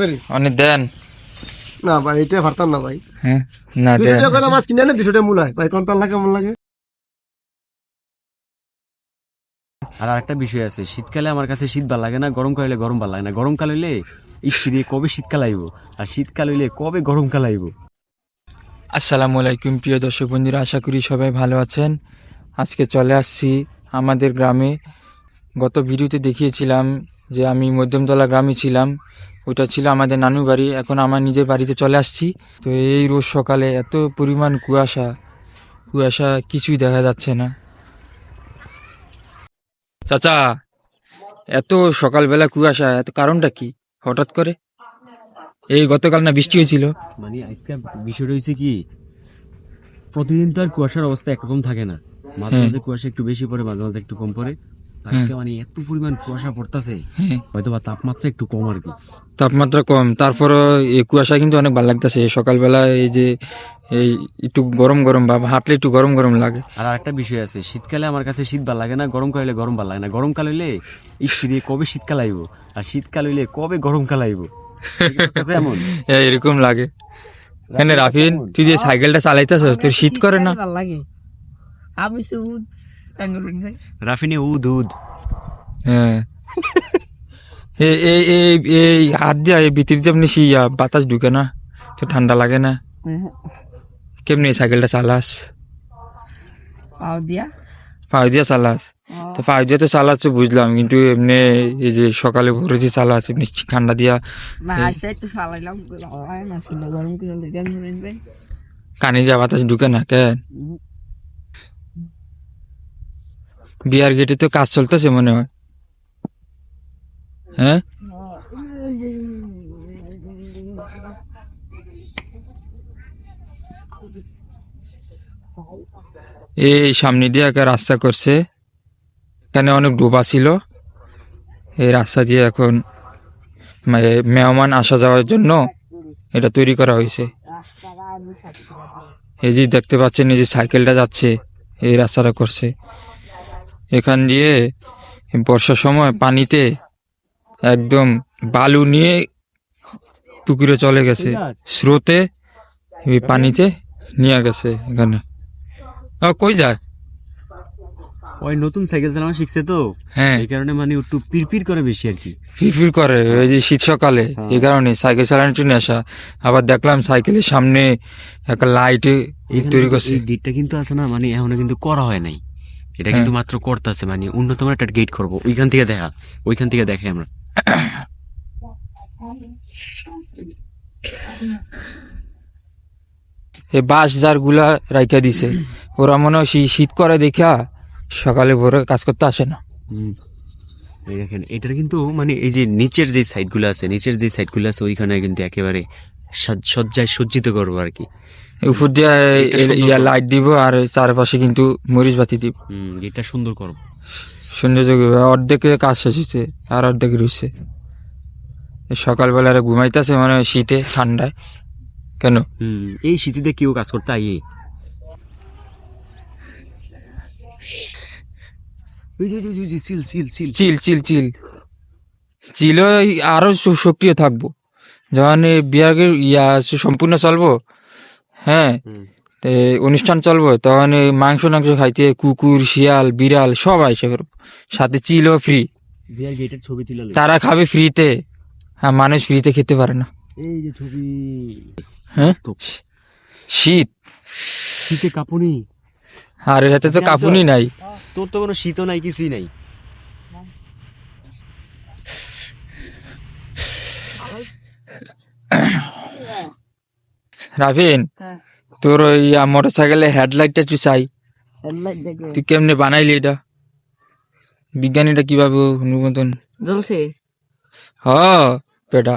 পারি? অনেক দেন। না ভাই এটা পারতাম না ভাই। হ্যাঁ? না দেন। মাছ কিনে না মূল হয়। ভাই কোন তার লাগে কেমন লাগে? আর আরেকটা বিষয় আছে শীতকালে আমার কাছে শীত ভালো লাগে না গরমকাল হইলে গরম ভালো লাগে না। গরমকাল হইলে ইস্ত্রি কবে শীতকাল আইব? আর শীতকাল হইলে কবে গরমকাল আইব? আসসালামু আলাইকুম প্রিয় দর্শক বন্ধুরা আশা করি সবাই ভালো আছেন। আজকে চলে আসছি আমাদের গ্রামে। গত ভিডিওতে দেখিয়েছিলাম যে আমি মধ্যমতলা গ্রামে ছিলাম ওটা ছিল আমাদের নানু বাড়ি এখন আমার নিজের বাড়িতে চলে আসছি। তো এই রোজ সকালে এত পরিমাণ কুয়াশা কুয়াশা কিছুই দেখা যাচ্ছে না। চাচা এত সকালবেলা কুয়াশা এত কারণটা কি? হঠাৎ করে? এই গতকাল না বৃষ্টি হয়েছিল? মানে আজকে বিষয়টা হয়েছে কি প্রতিদিন তো আর কুয়াশার অবস্থা একরকম থাকে না। মাঝে হ্যাঁ। মাঝে কুয়াশা একটু বেশি পড়ে মাঝে মাঝে একটু কম পড়ে। আজকে মানে এত পরিমাণ কুয়াশা পড়তাছে হ্যাঁ। হয়তো বা তাপমাত্রা একটু কম আর কি। তাপমাত্রা কম। তারপরও এই কুয়াশা কিন্তু অনেক ভালো লাগতেছে। সকালবেলা এই যে এই একটু গরম গরম বা হাঁটলে একটু গরম গরম লাগে। আর আরেকটা বিষয় আছে শীতকালে আমার কাছে শীত ভালো লাগে না গরমকাল গরম ভালো লাগে না। গরমকাল হইলে ইস্ত্রি কবে শীতকাল আইব? আর শীতকাল হইলে কবে গরমকাল আইব? এমন এরকম লাগে। কেন রাফিন তুই যে সাইকেলটা চালাইতেছ তোর শীত করে না? লাগে। আমি ভাই রাফিনে উদ উদ হ্যাঁ। এই এই এই এই হাত দিয়া এই ভিতর দিয়ে বাতাস ঢুকে না তো ঠান্ডা লাগে না। কেমনি সাইকেলটা চালাস? পাও দিয়া? পাও দিয়া চালাস। তো পাও দিয়ে তো চালাচ্ছ বুঝলাম কিন্তু এমনি এই যে সকালে ভোরে দিয়ে চালাস এমনি ঠান্ডা দিয়া ভাই কানে যা বাতাস ঢুকে না কেন? বিয়ার গেটে তো কাজ চলতেছে মনে হয়। হ্যাঁ? এই সামনে দিয়ে একটা রাস্তা করছে। এখানে অনেক ডোবা ছিল। এই রাস্তা দিয়ে এখন মেহমান আসা যাওয়ার জন্য এটা তৈরি করা হয়েছে। এই যে দেখতে পাচ্ছেন, এই যে সাইকেলটা যাচ্ছে, এই রাস্তাটা করছে। এখান দিয়ে বর্ষার সময় পানিতে একদম বালু নিয়ে পুকুরে চলে গেছে। স্রোতে পানিতে নিয়ে গেছে এখানে। কই যায়? ওই নতুন সাইকেল চালানো শিখছে তো। হ্যাঁ। এই কারণে মানে একটু পিরপির করে বেশি আর কি। ফিরফির করে ওই যে শীত সকালে এই কারণে সাইকেল চালানোর জন্য আসা। আবার দেখলাম সাইকেলের সামনে একটা লাইট তৈরি করছে। গেটটা কিন্তু আছে না মানে এখনও কিন্তু করা হয় নাই। এটা কিন্তু মাত্র করতেছে মানে উন্নতম একটা গেট করব। ওইখান থেকে দেখা ওইখান থেকে দেখে আমরা। এই বাঁশ যারগুলা রাইখা দিছে। ওরা মনে হয় শীত করে দেখা সকালে ভোরে কাজ করতে আসে না। দেখেন এটার কিন্তু মানে এই যে নিচের যে সাইডগুলো আছে নিচের যে সাইডগুলো আছে ওইখানে কিন্তু একেবারে সজ্জায় সজ্জিত করব আর কি। উপর দিয়ে ইয়া লাইট দিব আর চারপাশে কিন্তু মরিচ বাতি দিব। গেটটা সুন্দর করব সৌন্দর্য করবে। অর্ধেকে কাজ শেষ হয়েছে আর অর্ধেক রয়েছে সকালবেলা আর ঘুমাইতেছে মানে শীতে ঠান্ডায়। কেন? এই শীতিতে কেউ কাজ করতে আইয়ে। চিল চিল চিল। চিল আরও সক্রিয় থাকব। যখন বিয়ার ইয়া সম্পূর্ণ চলবো হ্যাঁ। অনুষ্ঠান চলবো তখন মাংস টাংস খাইতে কুকুর শিয়াল বিড়াল সব আইসে সাথে চিলও ফ্রি। তারা খাবে ফ্রিতে হ্যাঁ মানুষ ফ্রিতে খেতে পারে না। এই যে ছবি। হ্যাঁ? শীত। শীতে কাঁপুনি। আর এতে তো কাপুনি নাই। তোর তো কোনো শীতও নাই কিছুই নাই। রাফিন হ্যাঁ। তোর ওই মোটর সাইকেলের হেডলাইটটা তুই চাই। তুই কেমনে বানাইলি এটা? বিজ্ঞানীটা কীভাবে অনুমোদন? জ্বলছে? হ বেটা।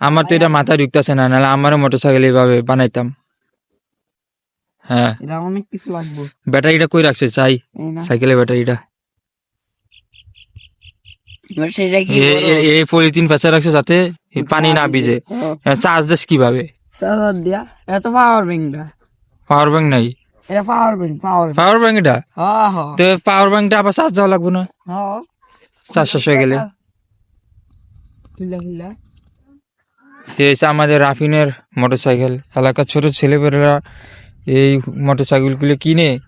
আমার তো এটা মাথায় ঢুকতেছে না নাহলে আমারও মোটর সাইকেল এইভাবে বানাইতাম। হ্যাঁ। এটা অনেক কিছু লাগবে। ব্যাটারিটা কই রাখছে? চাই। সাইকেলের ব্যাটারিটা। এই পলিথিন পেঁচা রাখছে যাতে এই পানি না ভিজে। চার্জ দিস কীভাবে? চার্জার দিয়া এটা তো পাওয়ার ব্যাংক দা পাওয়ার ব্যাংক নাই? এটা power bank power power bank এটা হ্যাঁ হ্যাঁ তো পাওয়ার ব্যাংকটা আবার চার্জ দেওয়া লাগবে না? হ্যাঁ। চার্জ শেষ হয়ে গেলে। হচ্ছে আমাদের রাফিনের মোটরসাইকেল এলাকার ছোট ছেলেপেলেরা এই মোটরসাইকেলগুলো কিনে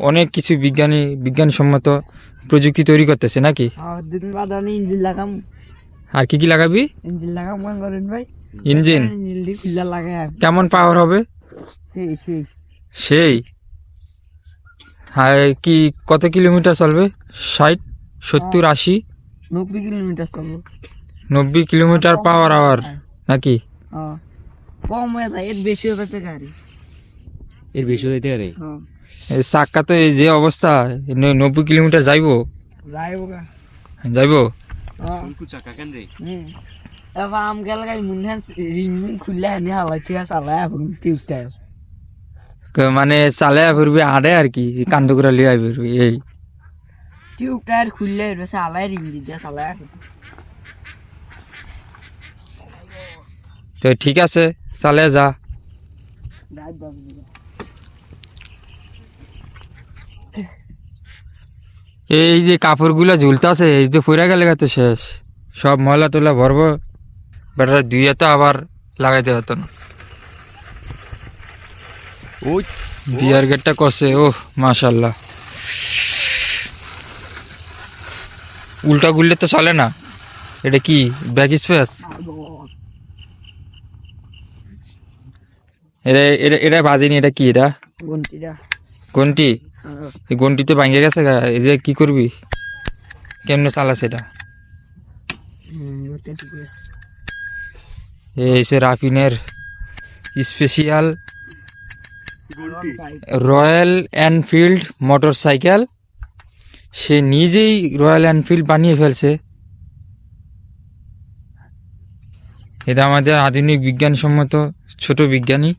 অনেক কিছু বিজ্ঞানী বিজ্ঞানসম্মত প্রযুক্তি তৈরি করতেছে নাকি? লাগাম। আর কি কি লাগাবি? ইঞ্জিন লাগাম ভাই। ইঞ্জিন। কেমন পাওয়ার হবে? সেই হ্যাঁ কি কত কিলোমিটার চলবে? ষাট সত্তর আশি? নব্বই কিলোমিটার চলবো। নব্বই কিলোমিটার পাওয়ার আওয়ার নাকি? হ্যাঁ। কম হয়ে যায় এর বেশি হবে তো গাড়ি এর বেশি হইতে পারে? হ্যাঁ। এই চাক্কা তো এই যে অবস্থা নব্বই কিলোমিটার যাইবো? যাইব হ্যাঁ। চাকা কেন রে? হুম। এবার আম গেল গাই রিং খুললে এনে হালাই ঠিক আছে এখন ক- মানে চালে ফিরবি আড়ে আর কি কান্দ করে লিয়ে আইবি এই টিউবটা আর খুললে চালাই রিং দিতে চালাই তো ঠিক আছে চালে যা এই যে কাপড়গুলো ঝুলতাছে এই যে ফুরা গেলে তো শেষ সব ময়লা তোলা ভরবো বেটার দুইয়ে তো আবার লাগাইতে হতো না। বিয়ার গেটটা করছে ও মাশাল্লাহ। উল্টা গুললে তো চলে না। এটা কি ব্যাগ স্পেস? এটা এটা এটা বাজেনি এটা কি এটা? গন্টি এই গন্টিতে ভাঙে গেছে গা এই কি করবি? কেমনে চালাছে এটা? এই সে রাফিনের special royal Enfield motorcycle সে নিজেই রয়্যাল এনফিল্ড বানিয়ে ফেলছে। এটা আমাদের আধুনিক বিজ্ঞানসম্মত ছোট বিজ্ঞানী।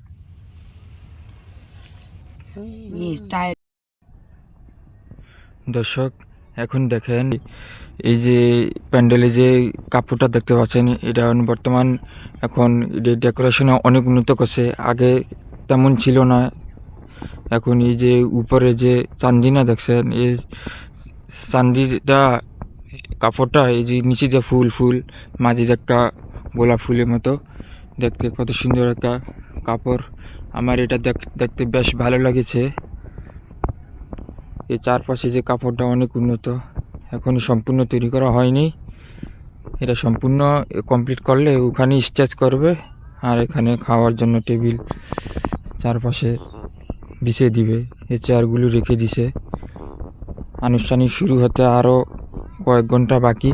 দর্শক এখন দেখেন এই যে প্যান্ডেলে যে কাপড়টা দেখতে পাচ্ছেন, এটা বর্তমান এখন ডেকোরেশনে অনেক উন্নত করছে। আগে তেমন ছিল না। এখন এই যে উপরে যে চান্দিনা দেখছেন, এই চান্দিটা কাপড়টা, এই যে নিচে যে ফুল ফুল, মাঝে একটা গোলাপ ফুলের মতো, দেখতে কত সুন্দর একটা কাপড়। আমার এটা দেখ- দেখতে বেশ ভালো লাগেছে। এই চারপাশে যে কাপড়টা অনেক উন্নত। এখনও সম্পূর্ণ তৈরি করা হয়নি। এটা সম্পূর্ণ কমপ্লিট করলে ওখানে স্টেচ করবে আর এখানে খাওয়ার জন্য টেবিল চারপাশে বিছিয়ে দিবে। এই চেয়ারগুলো রেখে দিছে। আনুষ্ঠানিক শুরু হতে আরও কয়েক ঘণ্টা বাকি।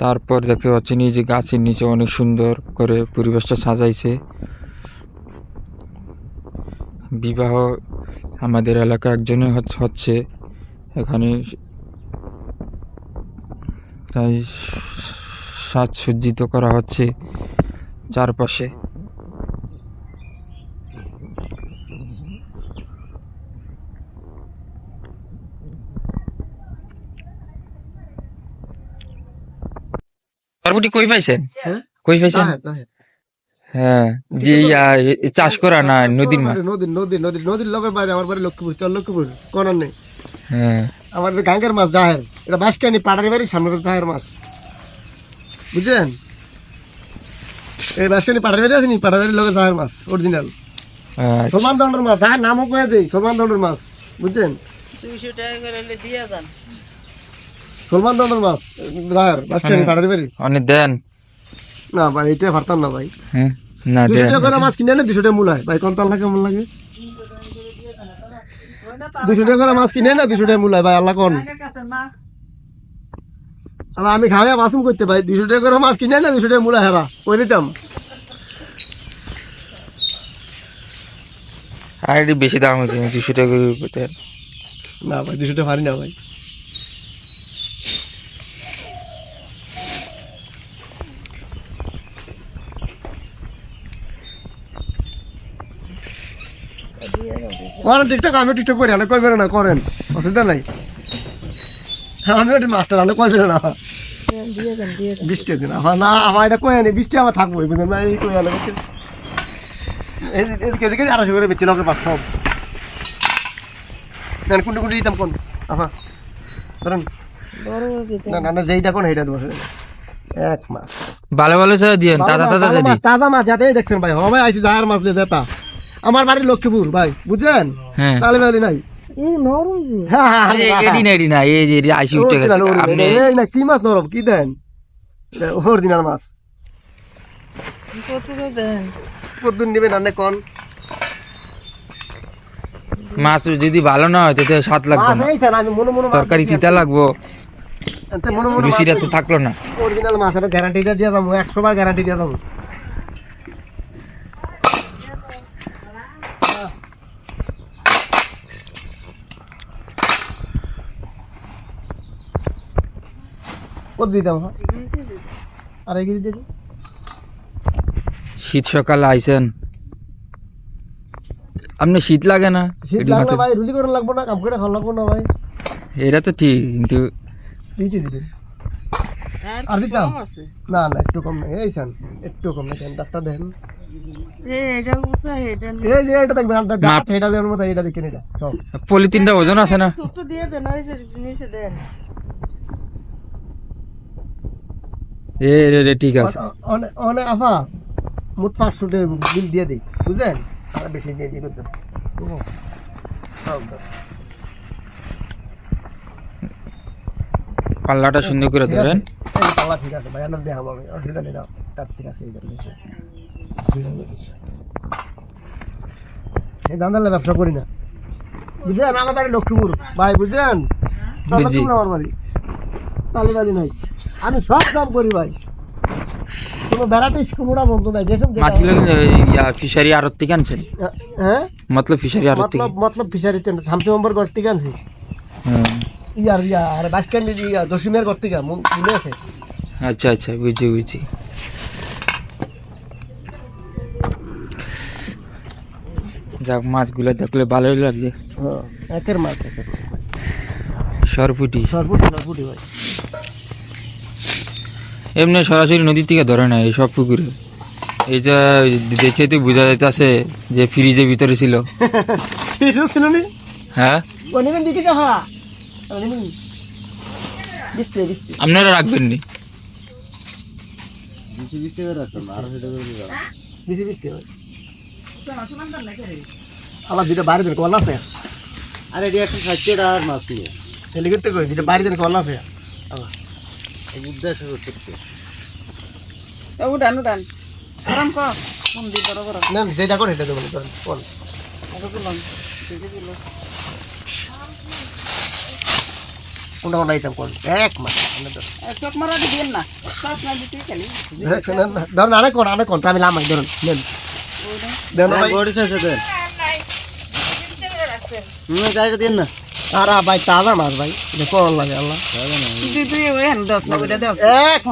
তারপর দেখতে পাচ্ছেন এই যে গাছের নিচে অনেক সুন্দর করে পরিবেশটা সাজাইছে। বিবাহ আমাদের এলাকা একজনে হচ্ছে এখানে তাই সাজসজ্জিত করা হচ্ছে চারপাশে পার্বতী কই পাইছেন হ্যাঁ? কই পাইছেন। হ্যাঁ যে চাষ করা না নদীর মাছ। নদীর নদীর নদীর নদীর লগের বাইরে আমার বাড়ি লক্ষ্মীপুর চল লক্ষ্মীপুর কোনার নেই। হ্যাঁ। আমার এটা গাঙ্গের মাছ জাহের। এটা বাসকানি পাড়ারি বাড়ি সামনে জাহের মাছ। বুঝছেন? এই বাসকানি পাড়ারি বাড়ি আছে নি? পাড়ারি বাড়ির লগের জাহের মাছ অরিজিনাল আচ্ছা। সলমান দণ্ডের মাছ জাহের নামও কয়ে দেই সলমান দণ্ডের মাছ বুঝছেন? দুইশো টাকা করে হলে দিয়ে যান। সলমান দণ্ডের মাছ জাহের বাসকানি পাড়ারি বাড়ি। অনেক দেন। না ভাই এটা পারতাম না ভাই। হ্যাঁ। না দুশো টাকা করে মাছ কিনে না দুশো টাকা মূলায়। ভাই কোন আল্লাহ কেমন লাগে। দুশো টাকা করে মাছ কিনে না দুশো টাকা মূলায় ভাই আল্লাহ কোন। আর আমি খাওয়া মাসুম করতে ভাই। দুশো টাকা করে মাছ কিনে না দুশো টাকা মূলা হেরা। ওই দিতাম? আর বেশি দাম হচ্ছে দুশো টাকা না ভাই দুশো টাকা পারি না ভাই। করেন টিকটক আমি টিকটক করি না কইবেন না করেন? অসুবিধা নাই। আমি ওটি মাস্টার আমি কইবেন না? দিয়ে যান দিয়ে যান বৃষ্টি দিন আমার না আমার এটা কয়ে নেই বৃষ্টি আমার থাকব বুঝলেন না? এই কয়ে আলো এদিকে এদিকে আড়াইশো করে বেচছি লোকের পাক সব কুন্ডু কুন্ডু দিতাম কোন? আহা ধরেন। না না না যেইটা কোন সেইটা দেবো। এক মাস। ভালো ভালো দিয়েন। তাজা তাজা তাজা মাছ যাতে দেখছেন ভাই। হবে আইসি যাহার মাছ যেতা আমার বাড়ি লক্ষ্মীপুর ভাই বুঝছেন? হ্যাঁ। তালে নাই। নরম যে। এ- এডি না এডি না এই যে আইসি উঠে গেছে original, original। আপনি এই না কি মাছ নরম কি দেন? অরিজিনাল মাছ। কত দেন? কতদিন নেবেন আনে কোন? মাছ যদি ভালো না হয় তাতে স্বাদ লাগবে না। মনে মনে তরকারি তিতা লাগবো। মনে মনে রুচিটা তো থাকল না। অরিজিনাল মাছের গ্যারান্টি দিয়ে দিয়ে দাম একশো বার গ্যারান্টি দিয়ে দাম। কত দিতাম? আর এই দিদি শীত সকালে আইছেন। আপনি শীত লাগে না? শীত এডি লাগলে ভাই রুটি করে লাগবো না কাম করে খাওয়া লাগবো না ভাই। এটা তো ঠিক কিন্তু দিতে আর দিতাম? না না একটু কম এই একটু কম ডাক্তার দেখেন পলিথিনটা ওজন আছে না? দিয়ে দেন ওই যে জিনিসে দেন এ রে রে ঠিক আছে। অনেক আফা মোট পাঁচশো টাকা বিল দিয়ে দিই বুঝলেন? আর বেশি দিয়ে দিই করতেন পাল্লাটা সুন্দর করে ধরেন। ঠিক আছে ভাই আমার দেখাবো আমি। অসুবিধা নেই না তার ঠিক আছে এই দান্দালে ব্যবসা করি না। বুঝলেন? আমার বাড়ি লক্ষ্মীপুর ভাই বুঝলেন? আমার বাড়ি তালিবাজি নাই। আমি সব কাম করি ভাই। কোনো ভ্যারাইটিস কুমড়া বন্ধু নাই যেসব ইয়া ফিশারি আড়ত থেকে আনছেন? হ্যাঁ? মতলব ফিশারি আড়ত থেকে? মতলব শান্তি নম্বর ঘর থেকে আনছি। ইয়ার ইয়া আরে বাসকান্দি ইয়া দশমিয়ার ঘর থেকে মন আছে? আচ্ছা আচ্ছা বুঝছি বুঝছি। যাক মাছগুলো দেখলে ভালোই লাগছে একের মাছ একের সরপুটি। সরপুটি সরপুটি ভাই। এমনি সরাসরি নদীর থেকে ধরে না এই সব পুকুরে। এই যে দেখে তো বোঝা যাইতেছে যে ফ্রিজের ভিতরে ছিল। ছিল হ্যাঁ? ও নেবেন দিকে যা হা নেবেন বিস্তে বিস্তে আপনারা রাখবেন নি। ভাই বাড়ি দেন কল আছে। আরে এটি খাচ্ছে এটা আর মাছ নিয়ে। এলি করতে কই বাড়ি দেন কল আছে। আমার একশো করতে উঠান উঠান গরম কর। দি বড় বড়। না যেটা করে এটা করেন দিলাম ঠিক আছে কোনটা কোনটা আইতাম কল এক মাস চক মারা দিবেন না। সস না দিতে খালি। ধরুন আরে কোন আমি লামাই ধরুন নেন। দেন। বড়ি আছে দেন। হুম গাড়িটা দিন না। আর ভাই তাজা মাছ ভাই। লাগে আল্লাহ এক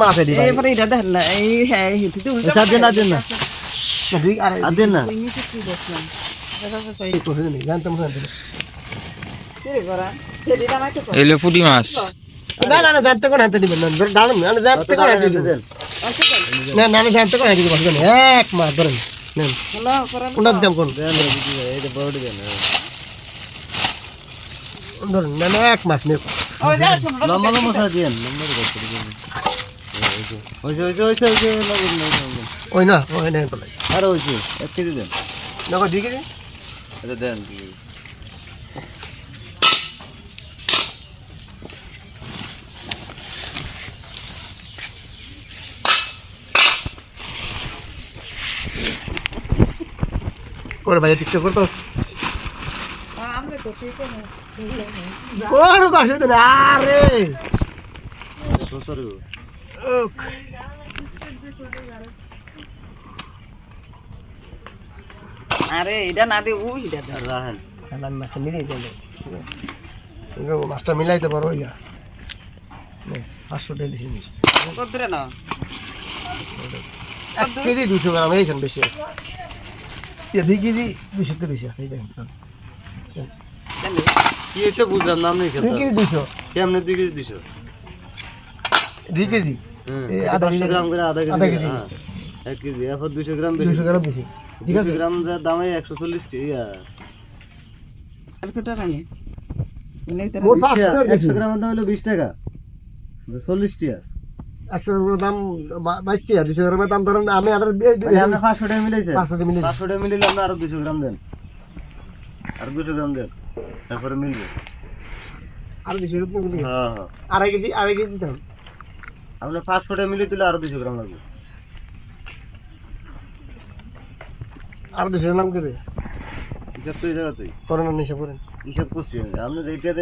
এবারে এটা দেন না এই হ্যাঁ দিন দিন না। দিন না। জানতাম তো এলো ফুটি মাছ। না না না জানতে কোন হাতে দিবেন না। দাঁড়ান না জানতে কোন হাতে দিবেন। না না না জানতে কোন হাতে দিবেন এক মাস ধরেন নেন। কোনটা দিতাম কোন? এইটা বড়ি দেন ধরুন না না এক মাস নেই ওই লম্বা লম্বা খাওয়া দিন নম্বর হয়েছে হয়েছে হয়েছে হয়েছে ওই না ওই নেই তো আরে হয়েছে এক কেজি দেন। দেখো ঠিক আছে আচ্ছা দেন করে ভাই টিকটক করতো আমরা তো ঠিক আছে ওর অসুবিধা নেই আরে। আরে এটা না দে ওই এটা। রাহেন না খেলি নেই মাছটা মিলাইতে পারো ইয়া পাঁচশো টাকা দিছি কত দূরে না এক কেজি দুশো গ্রাম এইখান বেশি আছে ইয়া দুই কেজি দুশো তো বেশি আছে এই দেখেন বুঝছেন? কি হয়েছে বুঝলাম নাম নেই দুই কেজি দুশো কেমনে দুই কেজি দুইশো দুই কেজি হুম এই এটা আধা কেজি- আধা আধা কেজি কেজি। হ্যাঁ এক কেজি এরপর দুশো গ্রাম দুশো গ্রাম বেশি। ঠিক আছে। গ্রাম দামে একশো চল্লিশ টাকা একশো গ্রামের দাম হলো বিশ টাকা। চল্লিশ টিয়া একশো গ্রামের দাম বা- বাইশ টাকা দুশো গ্রামের দাম ধরেন আমি আর পাঁচশো টাকা মিলাইছেন পাঁচশো টাকা মিলিয়ে পাঁচশো টাকা মিলিলে আপনি আরও দুশো গ্রাম দেন। আরও গ্রাম দেন তারপরে মিলবে। আর দুশো হ্যাঁ হ্যাঁ। আড়াই কেজি আড়াই কেজি দিতাম আপনার পাঁচশো টাকা মিলিয়ে দিলে আরও দুশো গ্রাম লাগবে। আর দুশো গ্রাম করে হিসাব তো এই জায়গাতেই করেন না হিসাব করেন। হিসাব করছি আপনি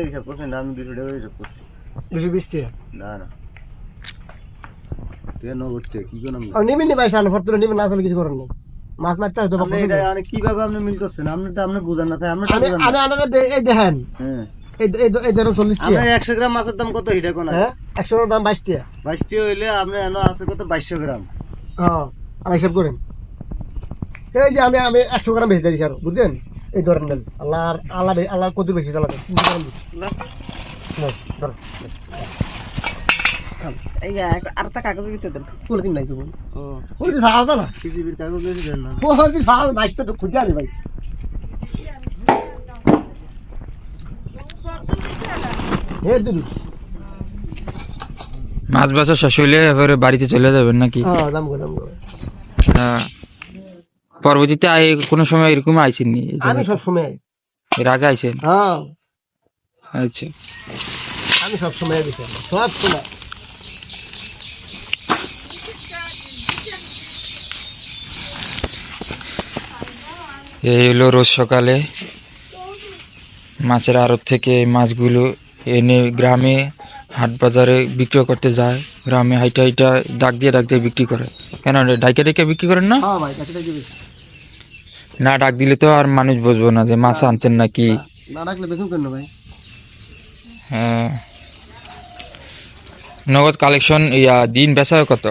হিসাব করছেন না আমি দুশো টাকা হিসাব করছি। দুশো বিশ টাকা? না না। আছে কি আর নিবেন নি ভাই সামনে ফটো নিবেন না তাহলে কিছু করেন না মাছ মারতে হয়তো আপনি মানে কীভাবে আপনি মিল করছেন? আপনি তো আপনি বুঝেন না তাই আপনি আমি আমি আপনাকে এই দেখেন। হ্যাঁ। এই এই- এই ধরো চল্লিশ আপনার একশো গ্রাম মাছের দাম কত? কোন হ্যাঁ একশো গ্রাম দাম বাইশ হইলে আপনি এনে আছে কত? বাইশশো গ্রাম। হ্যাঁ আর হিসাব করেন। এই যে আমি আমি একশো গ্রাম বেশি দিয়েছি আরও বুঝলেন? এই ধরেন আল্লাহ আল্লাহ। কত বেশি আরেকটা কাগজ দিতে দেন। কোন দিন নাই তো ও। কোন দিন না পৃথিবীর কাগজ বেশি দেন না। কোন দিন সারা বাইশ তো খুঁজে আনি ভাই। হে দিদি মাছ বাছা শেষ হইলে এবারে বাড়িতে চলে যাবেন নাকি? হ্যাঁ হ্যাঁ। পরবর্তীতে আই কোনো সময় এরকম আইসেননি আমি সব সময় এর আগে আইসেন হ্যাঁ। আচ্ছা। আমি সব সময় সব সময় এই হলো রোজ সকালে। মাছের আড়ত থেকে মাছগুলো এনে গ্রামে হাট বাজারে বিক্রি করতে যায়। গ্রামে হাইটা হাইটা ডাক দিয়ে ডাক দিয়ে বিক্রি করে। কেন ডাইকে ডাইকে বিক্রি করেন না? হ্যাঁ না ডাক দিলে তো আর মানুষ বুঝব না যে মাছ আনছেন নাকি। হ্যাঁ। নগদ কালেকশন ইয়া দিন বেচা কত?